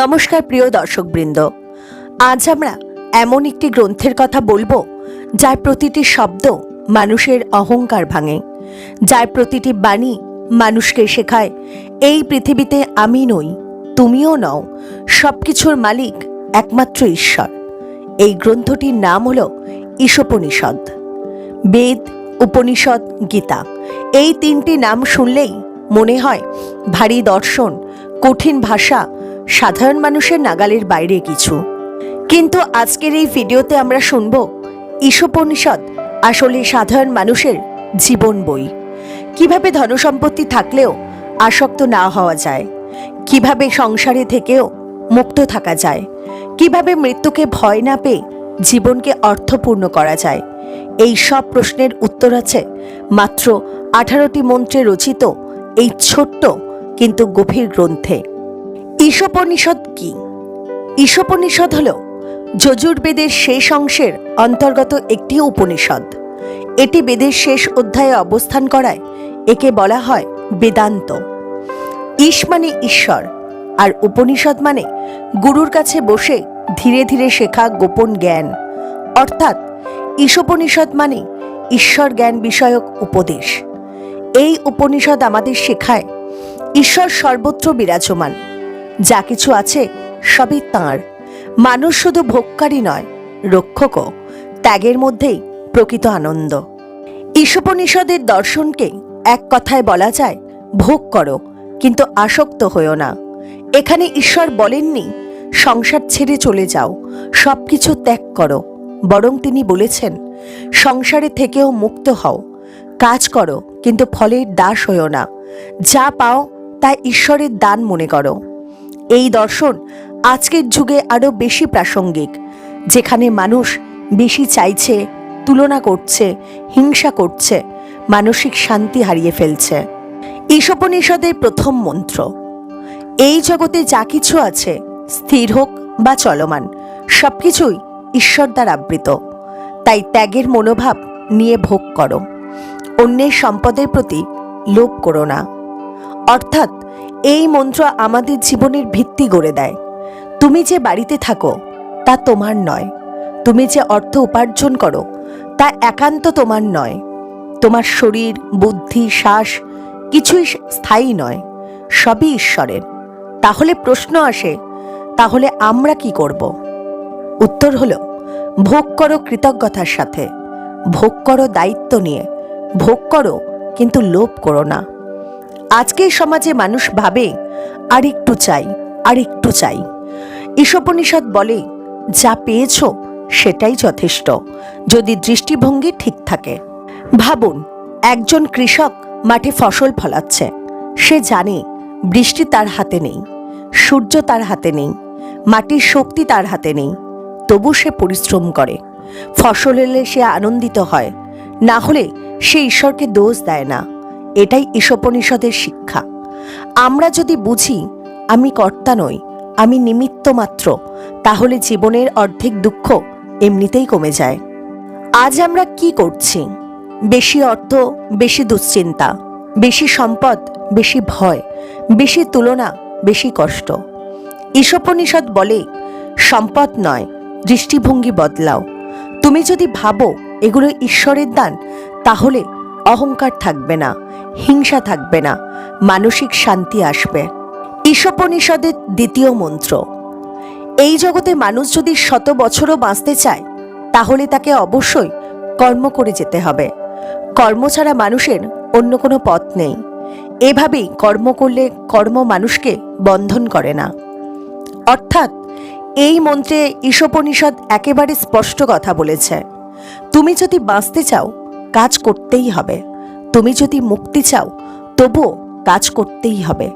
নমস্কার প্রিয় দর্শকবৃন্দ। আজ আমরা এমন একটি গ্রন্থের কথা বলব, যার প্রতিটি শব্দ মানুষের অহংকার ভাঙে, যার প্রতিটি বাণী মানুষকে শেখায়, এই পৃথিবীতে আমি নই, তুমিও নও, সবকিছুর মালিক একমাত্র ঈশ্বর। এই গ্রন্থটির নাম হল ঈশোপনিষদ। বেদ, উপনিষদ, গীতা, এই তিনটি নাম শুনলেই মনে হয় ভারী দর্শন, কঠিন ভাষা সাধারণ মানুষের নাগালের বাইরে কিছু। কিন্তু আজকের এই ভিডিওতে আমরা শুনব ঈশোপনিষদ, আসলে সাধারণ মানুষের জীবন বই। কীভাবে ধনসম্পত্তি থাকলেও আসক্ত না হওয়া যায়, কীভাবে সংসারে থেকেও মুক্ত থাকা যায়, কীভাবে মৃত্যুকে ভয় না পেয়ে জীবনকে অর্থপূর্ণ করা যায়, এই সব প্রশ্নের উত্তর আছে মাত্র আঠারোটি মন্ত্রে রচিত এই ছোট্ট কিন্তু গভীর গ্রন্থে। ঈশোপনিষদ কি? ঈশোপনিষদ হল যজুর্বেদের শেষ অংশের অন্তর্গত একটি উপনিষদ। এটি বেদের শেষ অধ্যায়ে অবস্থান করায়, একে বলা হয় বেদান্ত। ঈশ মানে ঈশ্বর, আর উপনিষদ মানে গুরুর কাছে বসে ধীরে ধীরে শেখা গোপন জ্ঞান। অর্থাৎ ঈশোপনিষদ মানে ঈশ্বর জ্ঞান বিষয়ক উপদেশ। এই উপনিষদ আমাদের শেখায়, ঈশ্বর সর্বত্র বিরাজমান। যা কিছু আছে সবই তাঁর। মানুষ শুধু ভোগকারী নয়, রক্ষকও। ত্যাগের মধ্যেই প্রকৃত আনন্দ। ঈশোপনিষদের দর্শনকে এক কথায় বলা যায়, ভোগ করো, কিন্তু আসক্ত হয়েও না। এখানে ঈশ্বর বলেননি, সংসার ছেড়ে চলে যাও সব কিছু ত্যাগ করো। বরং তিনি বলেছেন, সংসারে থেকেও মুক্ত হও। কাজ করো, কিন্তু ফলের দাস হয়েও না। যা পাও তা ঈশ্বরের দান মনে করো। এই দর্শন আজকের যুগে আরও বেশি প্রাসঙ্গিক, যেখানে মানুষ বেশি চাইছে, তুলনা করছে, হিংসা করছে, মানসিক শান্তি হারিয়ে ফেলছে। ঈশোপনিষদের প্রথম মন্ত্র, এই জগতে যা কিছু আছে, স্থির হোক বা চলমান, সবকিছুই ঈশ্বর দ্বারা আবৃত। তাই ত্যাগের মনোভাব নিয়ে ভোগ করো। অন্যের সম্পদের প্রতি লোভ করো না। অর্থাৎ এই মন্ত্র আমাদের জীবনের ভিত্তি গড়ে দেয়। তুমি যে বাড়িতে থাকো, তা তোমার নয়। তুমি যে অর্থ উপার্জন করো, তা একান্ত তোমার নয়। তোমার শরীর, বুদ্ধি, শ্বাস কিছুই স্থায়ী নয়, সবই ঈশ্বরের। তাহলে প্রশ্ন আসে, তাহলে আমরা কি করব? উত্তর হলো, ভোগ করো কৃতজ্ঞতার সাথে। ভোগ করো দায়িত্ব নিয়ে। ভোগ করো, কিন্তু লোভ করো না। আজকের সমাজে মানুষ ভাবে আর একটু চাই আর একটু চাই। ঈশোপনিষদ বলে, যা পেয়েছ সেটাই যথেষ্ট, যদি দৃষ্টিভঙ্গি ঠিক থাকে। ভাবুন, একজন কৃষক মাঠে ফসল ফলাচ্ছে। সে জানে, বৃষ্টি তার হাতে নেই, সূর্য তার হাতে নেই, মাটির শক্তি তার হাতে নেই, তবু সে পরিশ্রম করে। ফসল এলে সে আনন্দিত হয়, না হলে সে ঈশ্বরকে দোষ দেয় না। এটাই ঈশোপনিষদের শিক্ষা। আমরা যদি বুঝি, আমি কর্তা নই, আমি নিমিত্ত মাত্র, তাহলে জীবনের অর্ধেক দুঃখ এমনিতেই কমে যায়। আজ আমরা কি করছি? বেশি অর্থ, বেশি দুশ্চিন্তা, বেশি সম্পদ, বেশি ভয়, বেশি তুলনা, বেশি কষ্ট। ঈশোপনিষদ বলে, সম্পদ নয়, দৃষ্টিভঙ্গি বদলাও। তুমি যদি ভাবো, এগুলো ঈশ্বরের দান, তাহলে অহংকার থাকবে না, হিংসা থাকবে না, মানসিক শান্তি আসবে। ঈশোপনিষদের দ্বিতীয় মন্ত্র, এই জগতে মানুষ যদি শত বছরও বাঁচতে চায়, তাহলে তাকে অবশ্যই কর্ম করে যেতে হবে। কর্ম ছাড়া মানুষের অন্য কোনো পথ নেই। এভাবেই কর্ম করলে কর্ম মানুষকে বন্ধন করে না। অর্থাৎ, এই মন্ত্রে ঈশোপনিষদ একেবারে স্পষ্ট কথা বলেছে। তুমি যদি বাঁচতে চাও কাজ করতেই হবে। তুমি যদি মুক্তি চাও, তবুও কাজ করতেই হবে।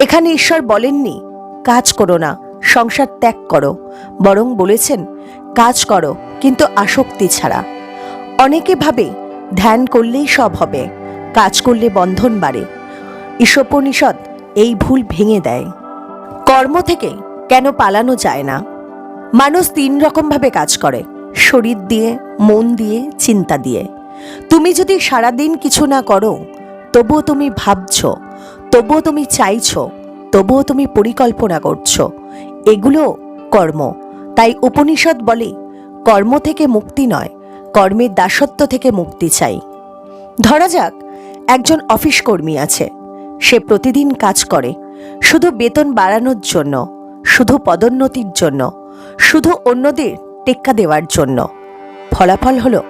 এখানে ঈশ্বর বলেননি, কাজ করো না, সংসার ত্যাগ করো। বরং বলেছেন, কাজ করো, কিন্তু আসক্তি ছাড়া। অনেকে ভাবে, ধ্যান করলেই সব হবে, কাজ করলে বন্ধন বাড়ে। ঈশোপনিষদ এই ভুল ভেঙে দেয়। কর্ম থেকে কেন পালানো যায় না? মানুষ তিন রকমভাবে কাজ করে, শরীর দিয়ে, মন দিয়ে, চিন্তা দিয়ে। তুমি যদি সারাদিন কিছু না করো, তবুও তুমি ভাবছ, তবুও তুমি চাইছ, তবুও তুমি পরিকল্পনা করছ। এগুলো কর্ম। তাই উপনিষদ বলে, কর্ম থেকে মুক্তি নয়, কর্মের দাসত্ব থেকে মুক্তি চাই। ধরা যাক, একজন অফিস কর্মী আছে। সে প্রতিদিন কাজ করে। শুধু বেতন বাড়ানোর জন্য, শুধু পদোন্নতির জন্য, শুধু অন্যদের টেক্কা দেওয়ার জন্য। ফলাফল হলো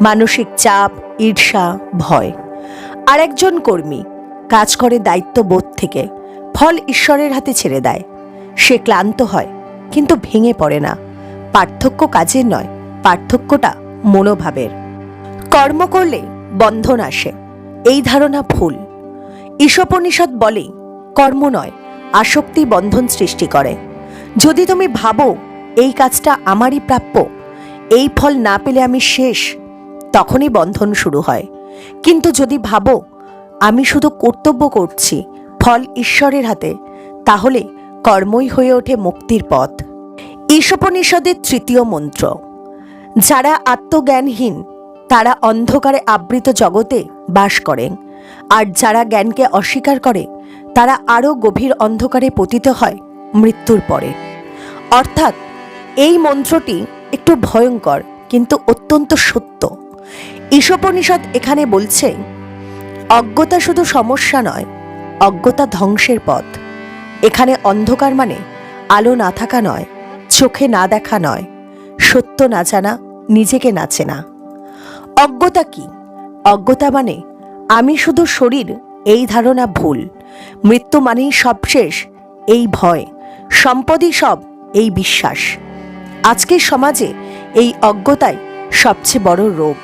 মানসিক চাপ, ঈর্ষা, ভয়। আর একজন কর্মী কাজ করে দায়িত্ববোধ থেকে ফল ঈশ্বরের হাতে ছেড়ে দেয়। সে ক্লান্ত হয়, কিন্তু ভেঙে পড়ে না। পার্থক্য কাজের নয়, পার্থক্যটা মনোভাবের। কর্ম করলে বন্ধন আসে, এই ধারণা ভুল। ঈশোপনিষদ বলে, কর্ম নয়, আসক্তি বন্ধন সৃষ্টি করে। যদি তুমি ভাবো, এই কাজটা আমারই প্রাপ্য, এই ফল না পেলে আমি শেষ তখনই বন্ধন শুরু হয়। কিন্তু যদি ভাবো, আমি শুধু কর্তব্য করছি, ফল ঈশ্বরের হাতে, তাহলে কর্মই হয়ে ওঠে মুক্তির পথ। ঈশোপনিষদের তৃতীয় মন্ত্র। যারা আত্মজ্ঞানহীন, তারা অন্ধকারে আবৃত জগতে বাস করেন। আর যারা জ্ঞানকে অস্বীকার করে, তারা আরও গভীর অন্ধকারে পতিত হয় মৃত্যুর পরে। অর্থাৎ, এই মন্ত্রটি একটু ভয়ঙ্কর, কিন্তু অত্যন্ত সত্য। ঈশোপনিষদ এখানে বলছে, অজ্ঞতা শুধু সমস্যা নয়, অজ্ঞতা ধ্বংসের পথ। এখানে অন্ধকার মানে আলো না থাকা নয়, চোখে না দেখা নয়, সত্য না জানা, নিজেকে না চেনা। অজ্ঞতা কি? অজ্ঞতা মানে আমি শুধু শরীর, এই ধারণা ভুল। মৃত্যু মানেই সব শেষ এই ভয়। সম্পদই সব, এই বিশ্বাস। আজকের সমাজে এই অজ্ঞতাই সবচেয়ে বড় রোগ।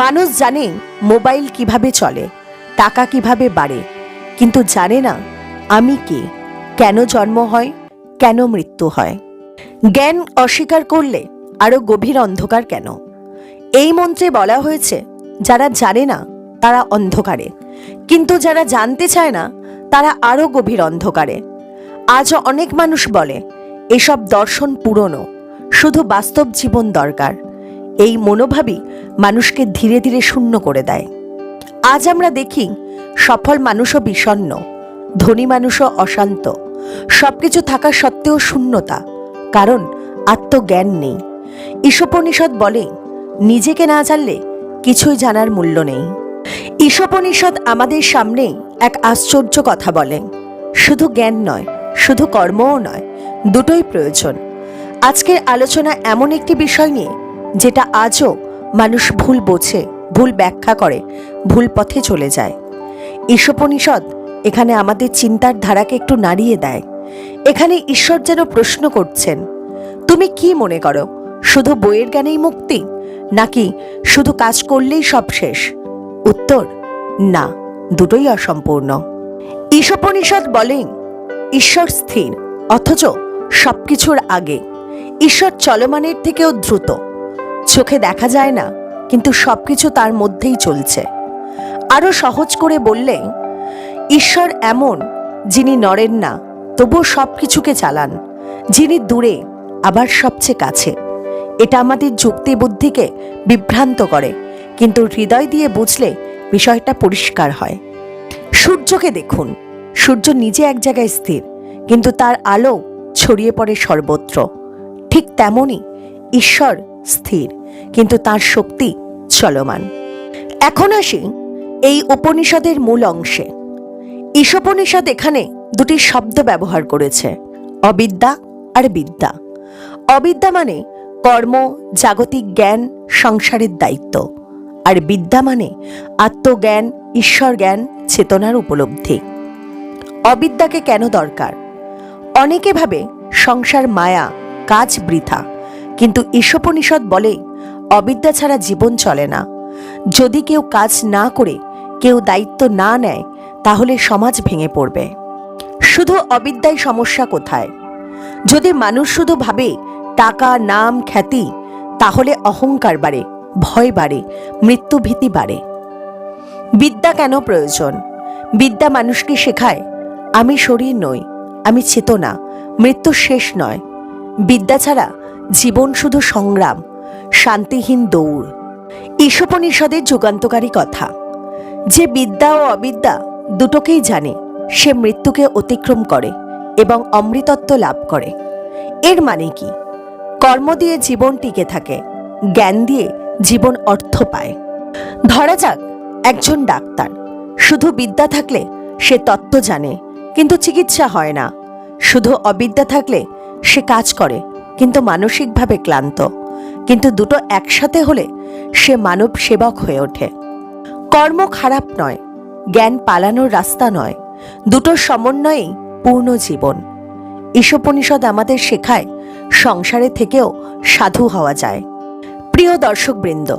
মানুষ জানে মোবাইল কীভাবে চলে, টাকা কীভাবে বাড়ে, কিন্তু জানে না আমি কে, কেন জন্ম হয়, কেন মৃত্যু হয়। জ্ঞান অস্বীকার করলে আরও গভীর অন্ধকার কেন? এই মন্ত্রে বলা হয়েছে, যারা জানে না, তারা অন্ধকারে, কিন্তু যারা জানতে চায় না, তারা আরও গভীর অন্ধকারে। আজও অনেক মানুষ বলে, এসব দর্শন পুরনো, শুধু বাস্তব জীবন দরকার। এই মনোভাবই মানুষকে ধীরে ধীরে শূন্য করে দেয়। আজ আমরা দেখি সফল মানুষও বিষণ্ণ, ধনী মানুষও অশান্ত। সবকিছু থাকা সত্ত্বেও শূন্যতা, কারণ আত্মজ্ঞান নেই। ঈশোপনিষদ বলে, নিজেকে না জানলে কিছুই জানার মূল্য নেই। ঈশোপনিষদ আমাদের সামনে এক আশ্চর্য কথা বলে, শুধু জ্ঞান নয়, শুধু কর্মও নয়, দুটোই প্রয়োজন। আজকের আলোচনা এমন একটি বিষয় নিয়ে যেটা আজও মানুষ ভুল বোঝে, ভুল ব্যাখ্যা করে, ভুল পথে চলে যায়। ঈশোপনিষদ এখানে আমাদের চিন্তার ধারাকে একটু নাড়িয়ে দেয়। এখানে ঈশ্বর যেন প্রশ্ন করছেন, তুমি কি মনে করো, শুধু বইয়ের জ্ঞানেই মুক্তি, নাকি শুধু কাজ করলেই সব শেষ? উত্তর, না, দুটোই অসম্পূর্ণ। ঈশোপনিষদ বলেন, ঈশ্বর স্থির, অথচ সবকিছুর আগে। ঈশ্বর চলমানের থেকেও দ্রুত। চোখে দেখা যায় না, কিন্তু সবকিছু তার মধ্যেই চলছে। আরও সহজ করে বললে, ঈশ্বর এমন, যিনি নড়েন না, তবুও সব কিছুকে চালান, যিনি দূরে, আবার সবচেয়ে কাছে। এটা আমাদের যুক্তি বুদ্ধিকে বিভ্রান্ত করে, কিন্তু হৃদয় দিয়ে বুঝলে বিষয়টা পরিষ্কার হয়। সূর্যকে দেখুন, সূর্য নিজে এক জায়গায় স্থির, কিন্তু তার আলো ছড়িয়ে পড়ে সর্বত্র। ঠিক তেমনই ঈশ্বর স্থির, কিন্তু তার শক্তি চলমান। এখন আসি এই উপনিষদের মূল অংশে। ঈশোপনিষদ এখানে দুটি শব্দ ব্যবহার করেছে, অবিদ্যা আর বিদ্যা। অবিদ্যা মানে কর্ম, জাগতিক জ্ঞান, সংসারের দায়িত্ব। আর বিদ্যা মানে আত্মজ্ঞান ঈশ্বর জ্ঞান চেতনার উপলব্ধি। অবিদ্যাকে কেন দরকার? অনেকে ভাবে সংসার মায়া, কাজ বৃথা। কিন্তু ঈশোপনিষদ বলে, অবিদ্যা ছাড়া জীবন চলে না। যদি কেউ কাজ না করে, কেউ দায়িত্ব না নেয়, তাহলে সমাজ ভেঙে পড়বে। শুধু অবিদ্যায় সমস্যা কোথায়? যদি মানুষ শুধু ভাবে, টাকা, নাম, খ্যাতি, তাহলে অহংকার বাড়ে, ভয় বাড়ে মৃত্যুভীতি বাড়ে। বিদ্যা কেন প্রয়োজন? বিদ্যা মানুষকে শেখায়, আমি শরীর নই, আমি চেতনা মৃত্যু শেষ নয়। বিদ্যা ছাড়া জীবন শুধু সংগ্রাম, শান্তিহীন দৌড়। ঈশোপনিষদের যুগান্তকারী কথা। যে বিদ্যা ও অবিদ্যা দুটোকেই জানে, সে মৃত্যুকে অতিক্রম করে এবং অমৃতত্ব লাভ করে। এর মানে কি? কর্ম দিয়ে জীবন টিকে থাকে, জ্ঞান দিয়ে জীবন অর্থ পায়। ধরা যাক, একজন ডাক্তার। শুধু বিদ্যা থাকলে সে তত্ত্ব জানে, কিন্তু চিকিৎসা হয় না। শুধু অবিদ্যা থাকলে সে কাজ করে কিন্তু মানসিকভাবে ক্লান্ত। কিন্তু দুটো একসাথে হলে সে মানব সেবক হয়ে ওঠে। কর্ম খারাপ নয়, জ্ঞান পালানোর রাস্তা নয় দুটোর সমন্বয়েই পূর্ণ জীবন। ঈশোপনিষদ আমাদের শেখায়, সংসারে থেকেও সাধু হওয়া যায়। প্রিয় দর্শকবৃন্দ,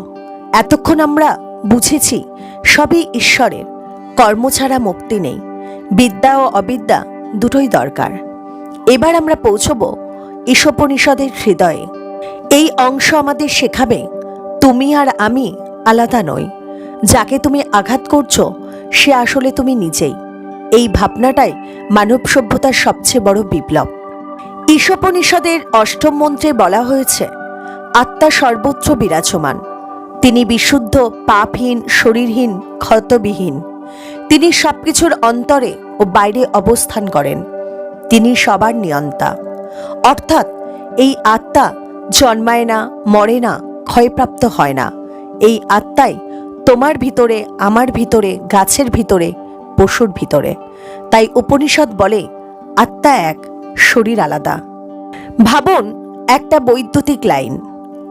এতক্ষণ আমরা বুঝেছি সবই ঈশ্বরের, কর্ম ছাড়া মুক্তি নেই, বিদ্যা ও অবিদ্যা দুটোই দরকার। এবার আমরা পৌঁছব ঈশোপনিষদের হৃদয়ে। এই অংশ আমাদের শেখাবে, তুমি আর আমি আলাদা নই। যাকে তুমি আঘাত করছ, সে আসলে তুমি নিজেই। এই ভাবনাটাই মানব সভ্যতার সবচেয়ে বড় বিপ্লব। ঈশোপনিষদের অষ্টম মন্ত্রে বলা হয়েছে, আত্মা সর্বোচ্চ বিরাজমান। তিনি বিশুদ্ধ, পাপহীন, শরীরহীন, ক্ষতবিহীন। তিনি সবকিছুর অন্তরে ও বাইরে অবস্থান করেন। তিনি সবার নিয়ন্তা। অর্থাৎ এই আত্মা জন্মায় না, মরে না, ক্ষয়প্রাপ্ত হয় না। এই আত্মাই তোমার ভিতরে, আমার ভিতরে, গাছের ভিতরে, পশুর ভিতরে। তাই উপনিষদ বলে, আত্মা এক, শরীর আলাদা। ভাবুন, একটা বৈদ্যুতিক লাইন,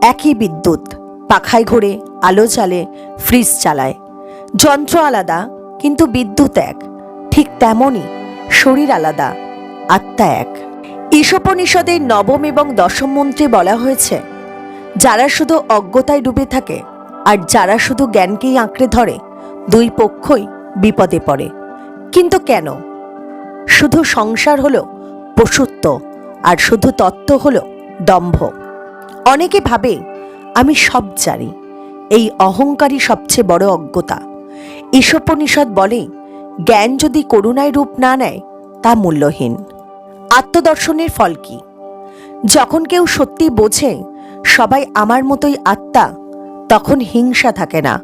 একই বিদ্যুৎ, পাখায় ঘোরে, আলো জ্বালে, ফ্রিজ চালায়। যন্ত্র আলাদা, কিন্তু বিদ্যুৎ এক। ঠিক তেমনই শরীর আলাদা, আত্মা এক। ঈশোপনিষদের নবম এবং দশম মন্ত্রে বলা হয়েছে, যারা শুধু অজ্ঞতায় ডুবে থাকে আর যারা শুধু জ্ঞানকেই আঁকড়ে ধরে, দুই পক্ষই বিপদে পড়ে। কিন্তু কেন? শুধু সংসার হলো পশুত্ব আর শুধু তত্ত্ব হলো দম্ভ। অনেকে ভাবে, আমি সব জানি, এই অহংকারই সবচেয়ে বড় অজ্ঞতা। ঈশোপনিষদ বলে, জ্ঞান যদি করুণায় রূপ না নেয়, তা মূল্যহীন। আত্মদর্শনের ফল কি? যখন কেউ সত্যি বোঝে, সবাই আমার মতোই আত্মা, তখন হিংসা থাকে না,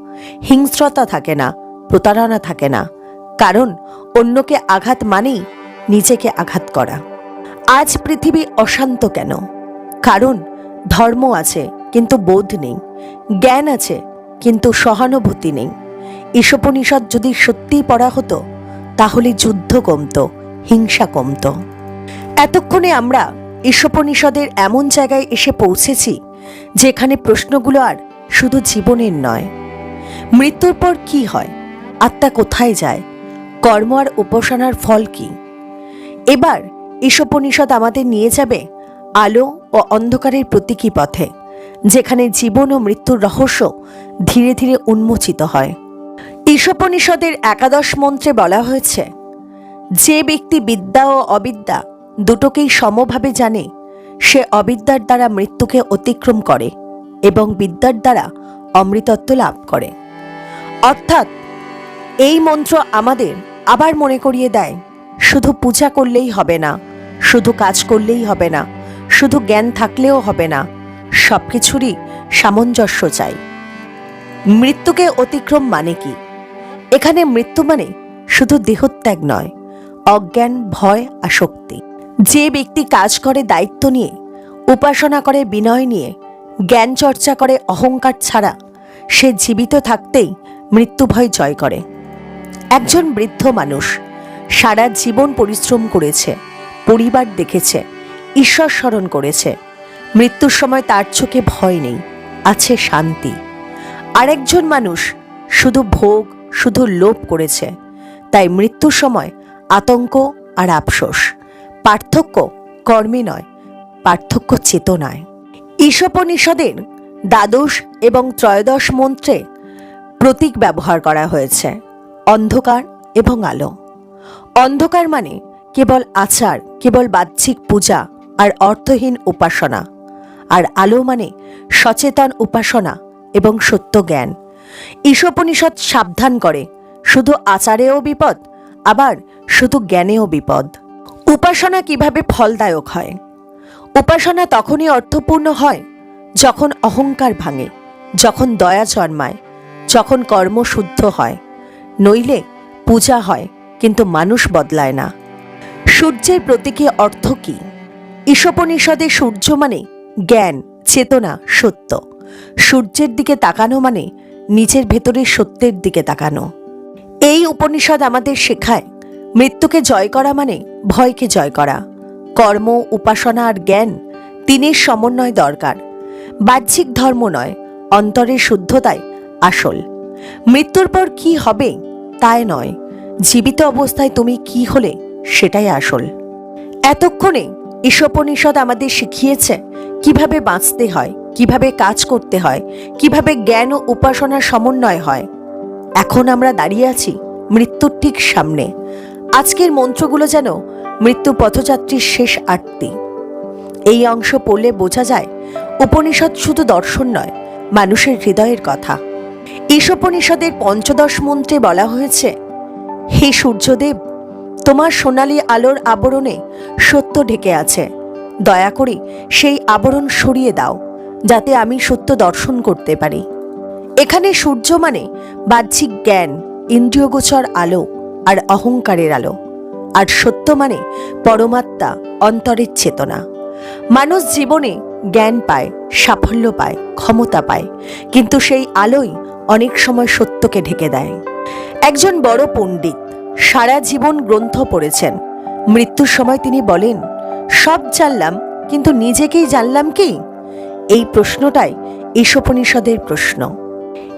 হিংস্রতা থাকে না, প্রতারণা থাকে না, কারণ অন্যকে আঘাত মানেই নিজেকে আঘাত করা। আজ পৃথিবী অশান্ত কেন? কারণ ধর্ম আছে, কিন্তু বোধ নেই, জ্ঞান আছে, কিন্তু সহানুভূতি নেই। ঈশোপনিষদ যদি সত্যিই পড়া হতো, তাহলে যুদ্ধ কমতো, হিংসা কমতো। এতক্ষণে আমরা ঈশোপনিষদের এমন জায়গায় এসে পৌঁছেছি, যেখানে প্রশ্নগুলো আর শুধু জীবনের নয়। মৃত্যুর পর কি হয়? আত্মা কোথায় যায়? কর্ম আর উপাসনার ফল কি? এবার ঈশোপনিষদ আমাদের নিয়ে যাবে আলো ও অন্ধকারের প্রতীকী পথে, যেখানে জীবন ও মৃত্যুর রহস্য ধীরে ধীরে উন্মোচিত হয়। ঈশোপনিষদের একাদশ মন্ত্রে বলা হয়েছে, যে ব্যক্তি বিদ্যা ও অবিদ্যা দুটোকেই সমভাবে জানে, সে অবিদ্যার দ্বারা মৃত্যুকে অতিক্রম করে এবং বিদ্যার দ্বারা অমৃতত্ব লাভ করে। অর্থাৎ, এই মন্ত্র আমাদের আবার মনে করিয়ে দেয়, শুধু পূজা করলেই হবে না, শুধু কাজ করলেই হবে না, শুধু জ্ঞান থাকলেও হবে না সব কিছুরই সামঞ্জস্য চাই। মৃত্যুকে অতিক্রম মানে কি? এখানে মৃত্যু মানে শুধু দেহত্যাগ নয়, অজ্ঞান, ভয়, আসক্তি। যে ব্যক্তি কাজ করে দায়িত্ব নিয়ে, উপাসনা করে বিনয় নিয়ে, জ্ঞান চর্চা করে অহংকার ছাড়া, সে জীবিত থাকতেই মৃত্যু ভয় জয় করে। একজন বৃদ্ধ মানুষ সারা জীবন পরিশ্রম করেছে, পরিবার দেখেছে, ঈশ্বর স্মরণ করেছে। মৃত্যুর সময় তার চোখে ভয় নেই, আছে শান্তি। আরেকজন মানুষ শুধু ভোগ, শুধু লোভ করেছে, তাই মৃত্যুর সময় আতঙ্ক আর আফসোস। পার্থক্য কর্মে নয়, পার্থক্য চেতনায়। ঈশোপনিষদের দ্বাদশ এবং ত্রয়োদশ মন্ত্রে প্রতীক ব্যবহার করা হয়েছে, অন্ধকার এবং আলো। অন্ধকার মানে কেবল আচার, কেবল বাহ্যিক পূজা আর অর্থহীন উপাসনা। আর আলো মানে সচেতন উপাসনা এবং সত্য জ্ঞান। ঈশোপনিষদ সাবধান করে, শুধু আচারেও বিপদ, আবার শুধু জ্ঞানেও বিপদ। উপাসনা কীভাবে ফলদায়ক হয়? উপাসনা তখনই অর্থপূর্ণ হয় যখন অহংকার ভাঙে, যখন দয়া জন্মায়, যখন কর্ম শুদ্ধ হয়। নইলে পূজা হয়, কিন্তু মানুষ বদলায় না। সূর্যের প্রতীকী অর্থ কি? ঈশোপনিষদে সূর্য মানে জ্ঞান, চেতনা, সত্য। সূর্যের দিকে তাকানো মানে নিজের ভেতরে সত্যের দিকে তাকানো। এই উপনিষদ আমাদের শেখায় মৃত্যুকে জয় করা মানে ভয়কে জয় করা। কর্ম, উপাসনা আর জ্ঞান তিনের সমন্বয় দরকার। বাহ্যিক ধর্ম নয়, অন্তরের শুদ্ধতায় আসল। মৃত্যুর পর কি হবে তাই নয়, জীবিত অবস্থায় তুমি কি হলে সেটাই আসল। এতক্ষণে ঈশোপনিষদ আমাদের শিখিয়েছে কীভাবে বাঁচতে হয়, কীভাবে কাজ করতে হয়, কীভাবে জ্ঞান ও উপাসনার সমন্বয় হয়। এখন আমরা দাঁড়িয়ে আছি মৃত্যুর ঠিক সামনে। আজকের মন্ত্রগুলো যেন মৃত্যু পথযাত্রীর শেষ আটটি এই অংশ পড়লে বোঝা যায়, উপনিষদ শুধু দর্শন নয়, মানুষের হৃদয়ের কথা। ঈশোপনিষদের পঞ্চদশ মন্ত্রে বলা হয়েছে, হে সূর্যদেব, তোমার সোনালি আলোর আবরণে সত্য ঢেকে আছে। দয়া করে সেই আবরণ সরিয়ে দাও, যাতে আমি সত্য দর্শন করতে পারি। এখানে সূর্য মানে বাহ্যিক জ্ঞান, ইন্দ্রিয়গোচর আলো। আর অহংকারের আলো। আর সত্য মানে পরমাত্মা অন্তরের চেতনা। মানুষ জীবনে জ্ঞান পায়, সাফল্য পায়, ক্ষমতা পায়, কিন্তু সেই আলোই অনেক সময় সত্যকে ঢেকে দেয়। একজন বড় পণ্ডিত সারা জীবন গ্রন্থ পড়েছেন। মৃত্যুর সময় তিনি বলেন, সব জানলাম, কিন্তু নিজেকেই জানলাম কি? এই প্রশ্নটাই ঈশোপনিষদের প্রশ্ন।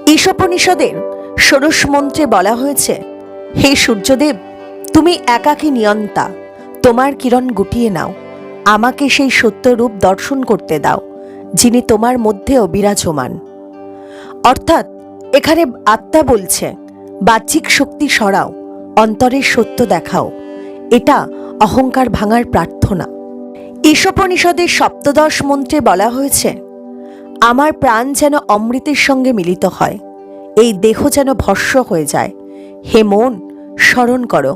ঈশোপনিষদের ষোড়শ মন্ত্রে বলা হয়েছে হে সূর্যদেব, তুমি একাকী নিয়ন্তা, তোমার কিরণ গুটিয়ে নাও, আমাকে সেই সত্য রূপ দর্শন করতে দাও, যিনি তোমার মধ্যেও বিরাজমান। অর্থাৎ এখানে আত্মা বলছে, বাহ্যিক শক্তি সরাও অন্তরের সত্য দেখাও, এটা অহংকার ভাঙার প্রার্থনা। ঈশোপনিষদের সপ্তদশ মন্ত্রে বলা হয়েছে, আমার প্রাণ যেন অমৃতের সঙ্গে মিলিত হয়, এই দেহ যেন ভস্য হয়ে যায় হে মন, স্মরণ করো,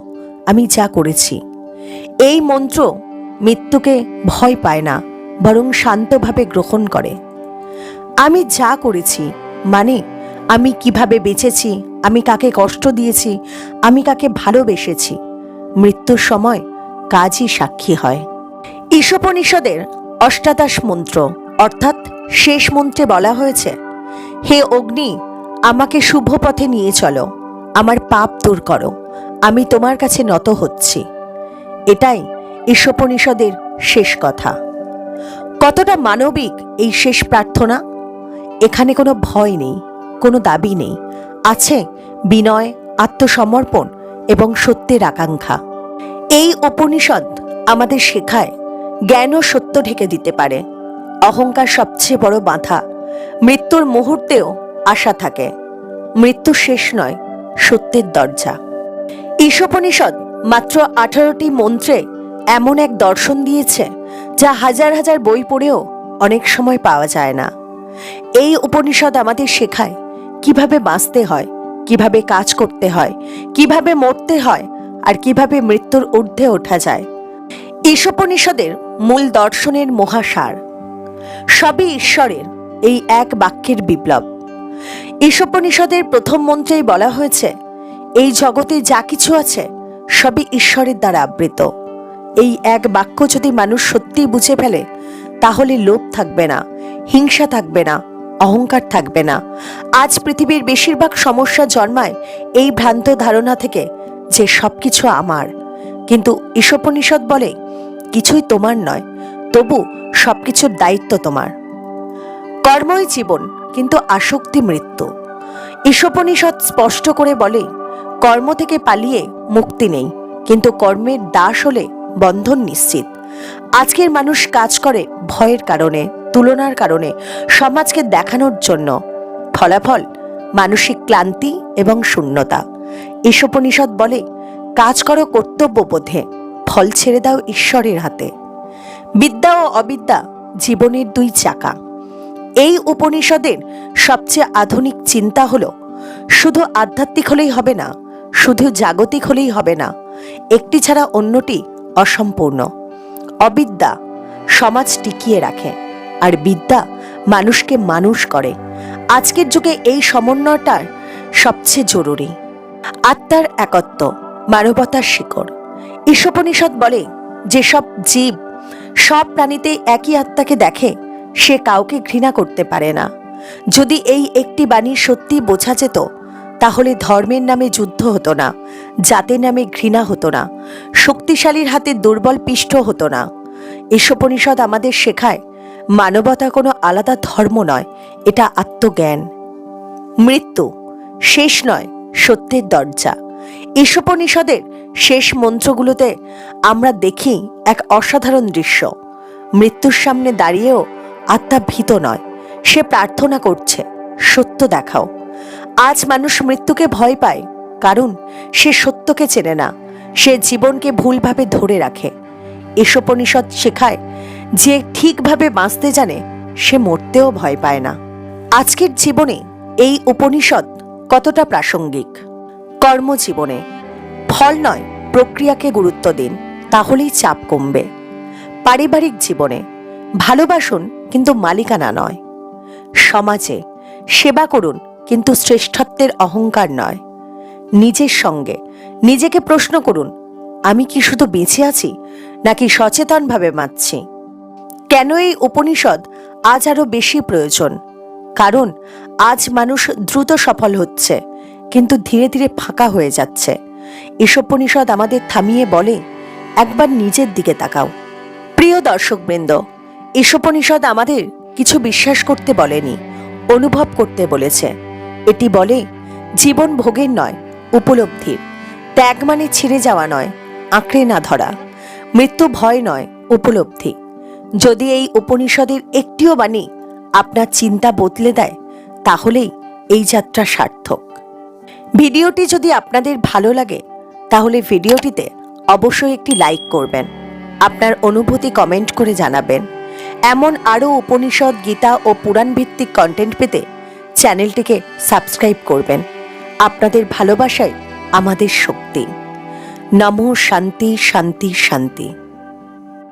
আমি যা করেছি। এই মন্ত্র মৃত্যুকে ভয় পায় না, বরং শান্তভাবে গ্রহণ করে। আমি যা করেছি মানে আমি কীভাবে বেঁচেছি, আমি কাকে কষ্ট দিয়েছি, আমি কাকে ভালোবেসেছি, মৃত্যুর সময় কাজই সাক্ষী হয়। ঈশোপনিষদের অষ্টাদশ মন্ত্র, অর্থাৎ শেষ মন্ত্রে বলা হয়েছে, হে অগ্নি, আমাকে শুভ পথে নিয়ে চলো। আমার পাপ দূর করো, আমি তোমার কাছে নত হচ্ছি। এটাই ঈশোপনিষদের শেষ কথা। কতটা মানবিক এই শেষ প্রার্থনা? এখানে কোনো ভয় নেই, কোনো দাবি নেই। আছে বিনয়, আত্মসমর্পণ এবং সত্যের আকাঙ্ক্ষা। এই উপনিষদ আমাদের শেখায় জ্ঞানও সত্য ঢেকে দিতে পারে। অহংকার সবচেয়ে বড় বাধা। মৃত্যুর মুহূর্তেও আশা থাকে। মৃত্যু শেষ নয় সত্যের দরজা। ঈশোপনিষদ মাত্র আঠারোটি মন্ত্রে এমন এক দর্শন দিয়েছে, যা হাজার হাজার বই পড়েও অনেক সময় পাওয়া যায় না। এই উপনিষদ আমাদের শেখায় কীভাবে বাঁচতে হয়, কীভাবে কাজ করতে হয়, কীভাবে মরতে হয়, আর কীভাবে মৃত্যুর ঊর্ধ্বে ওঠা যায়। ঈশোপনিষদের মূল দর্শনের মহাসার। সবই ঈশ্বরের এই এক বাক্যের বিপ্লব। ঈশোপনিষদের প্রথম মন্ত্রেই বলা হয়েছে, এই জগতে যা কিছু আছে, সবই ঈশ্বরের দ্বারা আবৃত। এই এক বাক্য যদি মানুষ সত্যিই বুঝে ফেলে, তাহলে লোভ থাকবে না, হিংসা থাকবে না, অহংকার থাকবে না। আজ পৃথিবীর বেশিরভাগ সমস্যা জন্মায় এই ভ্রান্ত ধারণা থেকে যে সবকিছু আমার। কিন্তু ঈশোপনিষদ বলে, কিছুই তোমার নয়, তবু সবকিছুর দায়িত্ব তোমার। কর্মই জীবন কিন্তু আসক্তি মৃত্যু। ঈশোপনিষদ স্পষ্ট করে বলে, কর্ম থেকে পালিয়ে মুক্তি নেই, কিন্তু কর্মের দাস হলে বন্ধন নিশ্চিত। আজকের মানুষ কাজ করে ভয়ের কারণে, তুলনার কারণে, সমাজকে দেখানোর জন্য। ফলাফল, মানসিক ক্লান্তি এবং শূন্যতা। ঈশোপনিষদ বলে, কাজ করো কর্তব্য বোধে, ফল ছেড়ে দাও ঈশ্বরের হাতে। বিদ্যা ও অবিদ্যা জীবনের দুই চাকা। এই উপনিষদের সবচেয়ে আধুনিক চিন্তা হলো, শুধু আধ্যাত্মিক হলেই হবে না, শুধু জাগতিক হলেই হবে না, একটি ছাড়া অন্যটি অসম্পূর্ণ। অবিদ্যা সমাজ টিকিয়ে রাখে, আর বিদ্যা মানুষকে মানুষ করে। আজকের যুগে এই সমন্বয়টার সবচেয়ে জরুরি। আত্মার একত্ব, মানবতার শিকড়। ঈশোপনিষদ বলে, যেসব জীব সব প্রাণীতেই একই আত্মাকে দেখে সে কাউকে ঘৃণা করতে পারে না। যদি এই একটি বাণী সত্যি বোঝা যেত, তাহলে ধর্মের নামে যুদ্ধ হতো না, জাতের নামে ঘৃণা হতো না, শক্তিশালীর হাতে দুর্বল পিষ্ঠ হতো না। ঈশোপনিষদ আমাদের শেখায়, মানবতা কোনো আলাদা ধর্ম নয়, এটা আত্মজ্ঞান। মৃত্যু শেষ নয়, সত্যের দরজা। ঈশোপনিষদের শেষ মন্ত্রগুলোতে আমরা দেখি এক অসাধারণ দৃশ্য। মৃত্যুর সামনে দাঁড়িয়েও আত্মা ভীত নয়। সে প্রার্থনা করছে, সত্য দেখাও। আজ মানুষ মৃত্যুকে ভয় পায়, কারণ সে সত্যকে চেনে না। সে জীবনকে ভুলভাবে ধরে রাখে। ঈশোপনিষদ শেখায়, যে ঠিকভাবে বাঁচতে জানে, সে মরতেও ভয় পায় না। আজকের জীবনে এই উপনিষদ কতটা প্রাসঙ্গিক? কর্মজীবনে ফল নয়, প্রক্রিয়াকে গুরুত্ব দিন, তাহলেই চাপ কমবে। পারিবারিক জীবনে ভালোবাসুন কিন্তু মালিকানা নয়। সমাজে সেবা করুন কিন্তু শ্রেষ্ঠত্বের অহংকার নয়। নিজের সঙ্গে নিজেকে প্রশ্ন করুন, আমি কি শুধু বেঁচে আছি নাকি সচেতনভাবে মাতছি কেন এই উপনিষদ আজ আরও বেশি প্রয়োজন? কারণ আজ মানুষ দ্রুত সফল হচ্ছে, কিন্তু ধীরে ধীরে ফাঁকা হয়ে যাচ্ছে। ঈশোপনিষদ আমাদের থামিয়ে বলে, একবার নিজের দিকে তাকাও। প্রিয় দর্শকবৃন্দ ঈশোপনিষদ আমাদের কিছু বিশ্বাস করতে বলেনি, অনুভব করতে বলেছে। এটি বলে, জীবন ভোগের নয় উপলব্ধির ত্যাগ মানে ছিঁড়ে যাওয়া নয়, আঁকড়ে না ধরা। মৃত্যু ভয় নয়, উপলব্ধি। যদি এই উপনিষদের একটিও বাণী আপনার চিন্তা বদলে দেয়, তাহলেই এই যাত্রা সার্থক। ভিডিওটি যদি আপনাদের ভালো লাগে, তাহলে ভিডিওটিতে অবশ্যই একটি লাইক করবেন। আপনার অনুভূতি কমেন্ট করে জানাবেন। এমন আরও উপনিষদ, গীতা ও পুরাণ ভিত্তিক কন্টেন্ট পেতে চ্যানেলটিকে সাবস্ক্রাইব করবেন। আপনাদের ভালোবাসাই আমাদের শক্তি। নমো শান্তি শান্তি শান্তি।